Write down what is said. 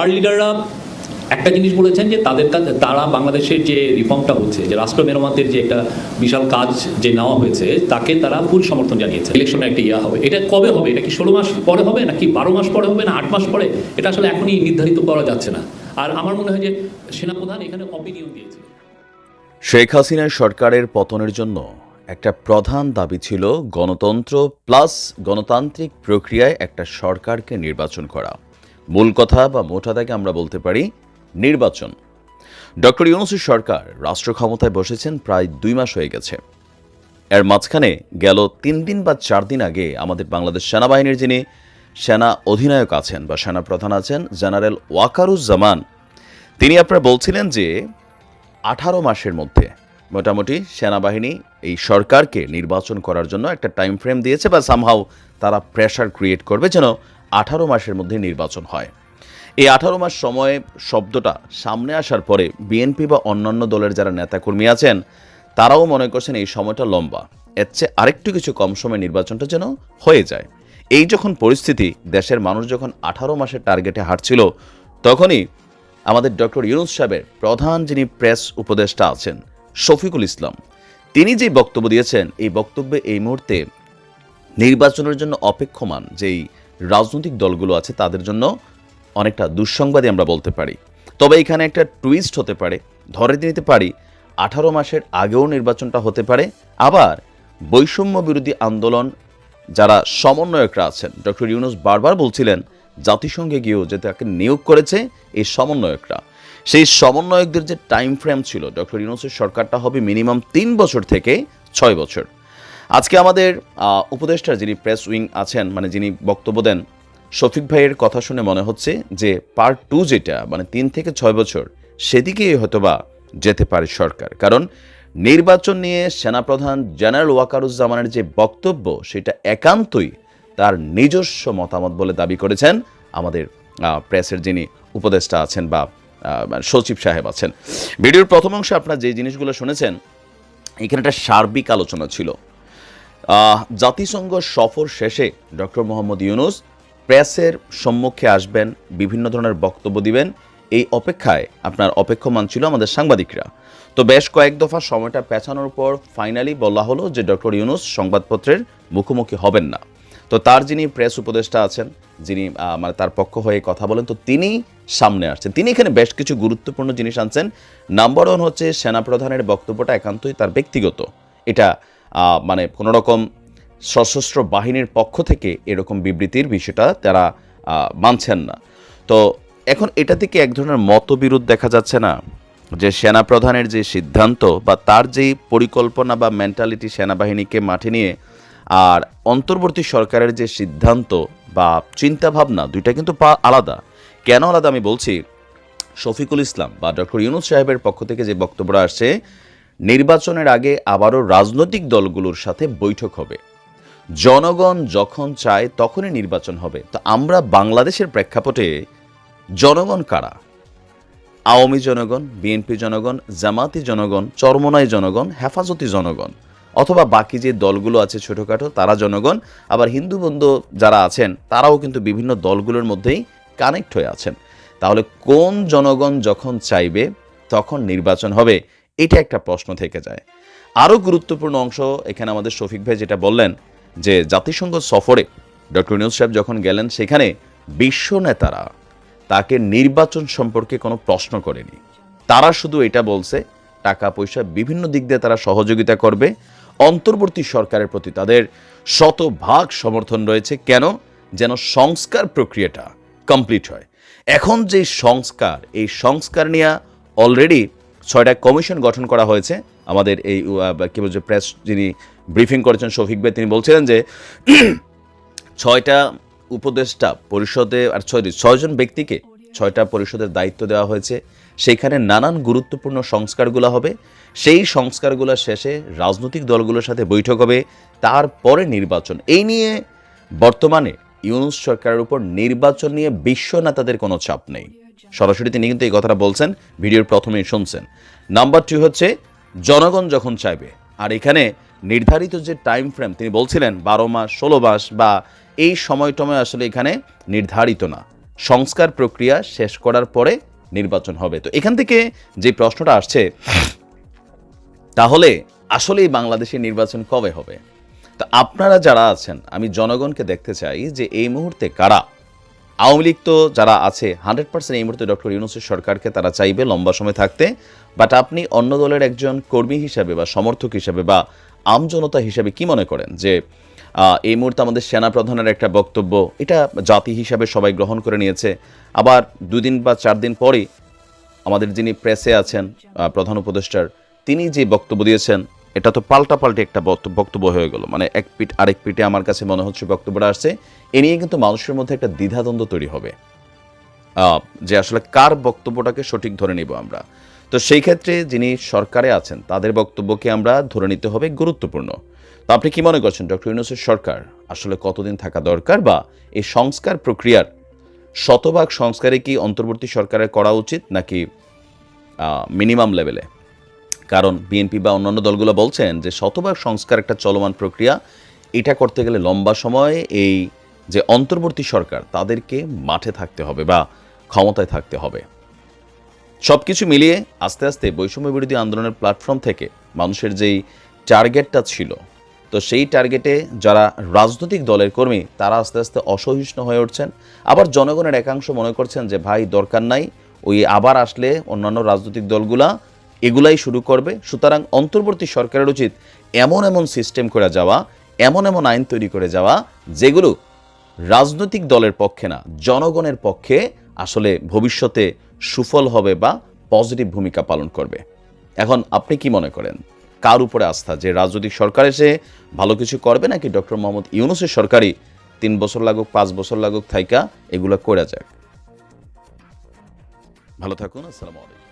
আর লিডাররা একটা জিনিস বলেছেন যে তাদের কাছে তারা বাংলাদেশের যে রিফর্মটা হচ্ছে, যে রাষ্ট্র মেরামতের যে একটা বিশাল কাজ যে নেওয়া হয়েছে, তাকে তারা ফুল সমর্থন জানিয়েছে। ইলেকশনে একটা ইয়া হবে। এটা কবে হবে? এটা কি ষোলো মাস পরে হবে? নাকি বারো মাস পরে হবে? না আট মাস পরে? এটা আসলে এখনই নির্ধারিত করা যাচ্ছে না। আর আমার মনে হয় যে সেনাপ্রধান এখানে অপিনিয়ন দিয়েছে। শেখ হাসিনার সরকারের পতনের জন্য একটা প্রধান দাবি ছিল গণতন্ত্র প্লাস গণতান্ত্রিক প্রক্রিয়ায় একটা সরকারকে নির্বাচন করা। মূল কথা বা মোটা দাগে আমরা বলতে পারি নির্বাচন। ডক্টর ইউনুসের সরকার রাষ্ট্র ক্ষমতায় বসেছেন প্রায় দুই মাস হয়ে গেছে। এর মাঝখানে গেল তিন দিন বা চার দিন আগে আমাদের বাংলাদেশ সেনাবাহিনীর যিনি সেনা অধিনায়ক আছেন বা সেনা প্রধান আছেন, জেনারেল ওয়াকারুজ্জামান, তিনি আপনারা বলছিলেন যে আঠারো মাসের মধ্যে মোটামুটি সেনাবাহিনী এই সরকারকে নির্বাচন করার জন্য একটা টাইম ফ্রেম দিয়েছে বা সামহাও তারা প্রেশার ক্রিয়েট করবে যেন আঠারো মাসের মধ্যে নির্বাচন হয়। এই আঠারো মাস সময়ে শব্দটা সামনে আসার পরে বিএনপি বা অন্যান্য দলের যারা নেতাকর্মী আছেন, তারাও মনে করছেন এই সময়টা লম্বা। এর চেয়ে আরেকটু কিছু কম সময় নির্বাচনটা যেন হয়ে যায়। এই যখন পরিস্থিতি, দেশের মানুষ যখন আঠারো মাসের টার্গেটে হাঁটছিল, তখনই আমাদের ডক্টর ইউনুস সাহেবের প্রধান যিনি প্রেস উপদেষ্টা আছেন, শফিকুল ইসলাম, তিনি যে বক্তব্য দিয়েছেন, এই বক্তব্যে এই মুহূর্তে নির্বাচনের জন্য অপেক্ষমান যেই রাজনৈতিক দলগুলো আছে, তাদের জন্য অনেকটা দুঃসংবাদই আমরা বলতে পারি। তবে এখানে একটা টুইস্ট হতে পারে, ধরে নিতে পারি, আঠারো মাসের আগেও নির্বাচনটা হতে পারে, আবার বৈষম্য বিরোধী আন্দোলন যারা সমন্বয়করা আছেন, ডক্টর ইউনুস বারবার বলছিলেন, জাতিসংঘে গিয়েও যে তাকে নিয়োগ করেছে এই সমন্বয়করা। সেই সমন্বয়কদের যে টাইম ফ্রেম ছিল, ডক্টর ইউনুসের সরকারটা হবে মিনিমাম তিন বছর থেকে ছয় বছর। আজকে আমাদের আহ, উপদেষ্টার যিনি প্রেস উইং আছেন মানে যিনি বক্তব্য দেন শফিক ভাইয়ের কথা শুনে মনে হচ্ছে যে পার্ট টু যেটা মানে তিন থেকে ছয় বছর সেদিকেই হয়তোবা যেতে পারে সরকার। কারণ নির্বাচন নিয়ে সেনাপ্রধান জেনারেল ওয়াকারুজ্জামানের যে বক্তব্য সেটা একান্তই তার নিজস্ব মতামত বলে দাবি করেছেন আমাদের প্রেসের যিনি উপদেষ্টা আছেন বা মানে সচিব সাহেব আছেন। ভিডিওর প্রথম অংশে আপনারা যে জিনিসগুলো শুনেছেন এখানে একটা সার্বিক আলোচনা ছিল। জাতিসংঘ সফর শেষে ডক্টর মোহাম্মদ ইউনুস প্রেসের সম্মুখে আসবেন, বিভিন্ন ধরনের বক্তব্য দিবেন। এই অপেক্ষায় আপনার অপেক্ষমান ছিল আমাদের সাংবাদিকরা। তো বেশ কয়েক দফা সময়টা পেছানোর পর ফাইনালি বলা হলো যে ডক্টর ইউনুস সংবাদপত্রের মুখোমুখি হবেন না। তো তার যিনি প্রেস উপদেষ্টা আছেন, যিনি মানে তার পক্ষ হয়ে কথা বলেন, তো তিনি সামনে আসছেন। তিনি এখানে বেশ কিছু গুরুত্বপূর্ণ জিনিস আনছেন। নাম্বার ওয়ান হচ্ছে সেনাপ্রধানের বক্তব্যটা একান্তই তার ব্যক্তিগত। এটা মানে কোনো রকম সশস্ত্র বাহিনীর পক্ষ থেকে এরকম বিবৃতির বিষয়টা তারা মানছেন না। তো এখন এটা থেকে এক ধরনের মতবিরোধ দেখা যাচ্ছে না যে সেনাপ্রধানের যে সিদ্ধান্ত বা তার যেই পরিকল্পনা বা মেন্টালিটি সেনাবাহিনীকে মাঠে নিয়ে আর অন্তর্বর্তী সরকারের যে সিদ্ধান্ত বা চিন্তাভাবনা, দুইটা কিন্তু আলাদা। কেন আলাদা আমি বলছি? শফিকুল ইসলাম বা ডক্টর ইউনুস সাহেবের পক্ষ থেকে যে বক্তব্যটা আসছে নির্বাচনের আগে আবারও রাজনৈতিক দলগুলোর সাথে বৈঠক হবে। জনগণ যখন চায় তখনই নির্বাচন হবে। তো আমরা বাংলাদেশের প্রেক্ষাপটে জনগণ কারা? আওয়ামী জনগণ, বিএনপি জনগণ, জামাতি জনগণ, চরমনাই জনগণ, হেফাজতি জনগণ, অথবা বাকি যে দলগুলো আছে ছোটোখাটো, তারা জনগণ, আবার হিন্দু বন্ধু যারা আছেন, তারাও কিন্তু বিভিন্ন দলগুলোর মধ্যেই কানেক্ট হয়ে আছেন। তাহলে কোন জনগণ যখন চাইবে, তখন নির্বাচন হবে। এটা একটা প্রশ্ন থেকে যায়। আরও গুরুত্বপূর্ণ অংশ এখানে আমাদের শফিক ভাই যেটা বললেন যে জাতিসংঘ সফরে ডক্টর নিউজ সাহেব যখন গেলেন, সেখানে বিশ্ব নেতারা তাকে নির্বাচন সম্পর্কে কোনো প্রশ্ন করেনি। তারা শুধু এটা বলছে, টাকা পয়সা বিভিন্ন দিক দিয়ে তারা সহযোগিতা করবে। অন্তর্বর্তী সরকারের প্রতি তাদের শতভাগ সমর্থন রয়েছে। কেন? যেন সংস্কার প্রক্রিয়াটা কমপ্লিট হয়। এখন যে সংস্কার, এই সংস্কার নিয়ে অলরেডি ছয়টা কমিশন গঠন করা হয়েছে। আমাদের এই কি বলছে, প্রেস যিনি ব্রিফিং করেছেন শফিক ভাই তিনি বলছিলেন যে ছয়টা উপদেষ্টা পরিষদে, আর ছয় ছয়জন ব্যক্তিকে ছয়টা পরিষদের দায়িত্ব দেওয়া হয়েছে। সেইখানে নানান গুরুত্বপূর্ণ সংস্কারগুলো হবে। সেই সংস্কারগুলো শেষে রাজনৈতিক দলগুলোর সাথে বৈঠক হবে। তারপরে নির্বাচন। এই নিয়ে বর্তমানে ইউনুস সরকারের উপর নির্বাচন নিয়ে বিশ্ব নেতাদের কোনো চাপ নেই। সরাসরি তিনি কিন্তু এই কথাটা বলছেন, ভিডিওর প্রথমেই শুনছেন। নাম্বার টু হচ্ছে, জনগণ যখন চাইবে, আর এখানে নির্ধারিত যে টাইম ফ্রেম তিনি বলছিলেন বারো মাস, ষোলো মাস, বা এই সময় টময় আসলে এখানে নির্ধারিত না। সংস্কার প্রক্রিয়া শেষ করার পরে নির্বাচন হবে। তো এখান থেকে যে প্রশ্নটা আসছে, তাহলে আসলেই বাংলাদেশের নির্বাচন কবে হবে? তো আপনারা যারা আছেন, আমি জনগণকে দেখতে চাই যে এই মুহূর্তে কারা? আওয়ামী লীগ তো যারা আছে হান্ড্রেড পার্সেন্ট এই মুহূর্তে ডক্টর ইউনুসের সরকারকে তারা চাইবে লম্বা সময় থাকতে। বাট আপনি অন্য দলের একজন কর্মী হিসাবে বা সমর্থক হিসাবে বা আমজনতা হিসাবে কি মনে করেন যে এই মুহূর্তে আমাদের সেনা প্রধানের একটা বক্তব্য, এটা জাতি হিসাবে সবাই গ্রহণ করে নিয়েছে। আবার দুদিন বা চার দিন পরই আমাদের যিনি প্রেসে আছেন প্রধান উপদেষ্টার, তিনি যে বক্তব্য দিয়েছেন এটা তো পাল্টাপাল্টি একটা বক্তব্য হয়ে গেল। মানে এক পিঠ আরেক পিঠে আমার কাছে মনে হচ্ছে বক্তব্যটা আসছে। এ নিয়ে কিন্তু মানুষের মধ্যে একটা দ্বিধাদ্বন্দ্ব তৈরি হবে। যে আসলে কার বক্তব্যটাকে সঠিক ধরে নিব আমরা। তো সেই ক্ষেত্রে যিনি সরকারে আছেন, তাদের বক্তব্যকে আমরা ধরে নিতে হবে গুরুত্বপূর্ণ। তো আপনি কি মনে করছেন, ডক্টর ইউনুসের সরকার আসলে কতদিন থাকা দরকার বা এই সংস্কার প্রক্রিয়ার শতভাগ সংস্কারে কি অন্তর্বর্তী সরকারের করা উচিত নাকি মিনিমাম লেভেলে কারণ বিএনপি বা অন্যান্য দলগুলো বলছেন যে শতভাগ সংস্কার একটা চলমান প্রক্রিয়া। এটা করতে গেলে লম্বা সময় এই যে অন্তর্বর্তী সরকার, তাদেরকে মাঠে থাকতে হবে বা ক্ষমতায় থাকতে হবে। সব কিছু মিলিয়ে আস্তে আস্তে বৈষম্য বিরোধী আন্দোলনের প্ল্যাটফর্ম থেকে মানুষের যেই টার্গেটটা ছিল, তো সেই টার্গেটে যারা রাজনৈতিক দলের কর্মী, তারা আস্তে আস্তে অসহিষ্ণু হয়ে উঠছেন। আবার জনগণের একাংশ মনে করছেন যে, ভাই, দরকার নাই। ওই আবার আসলে অন্যান্য রাজনৈতিক দলগুলা এগুলাই শুরু করবে। সুতরাং অন্তর্বর্তী সরকারের উচিত এমন এমন সিস্টেম করে যাওয়া, এমন এমন আইন তৈরি করে যাওয়া, যেগুলো রাজনৈতিক দলের পক্ষে না, জনগণের পক্ষে আসলে ভবিষ্যতে সুফল হবে বা পজিটিভ ভূমিকা পালন করবে। এখন আপনি কি মনে করেন? কার উপরে আস্থা? যে রাজনৈতিক সরকার এসে ভালো কিছু করবে নাকি ডক্টর মোহাম্মদ ইউনুসের সরকারই তিন বছর লাগুক, পাঁচ বছর লাগুক, থাইকা এগুলো করে যাক। ভালো থাকুন, আসসালামু আলাইকুম।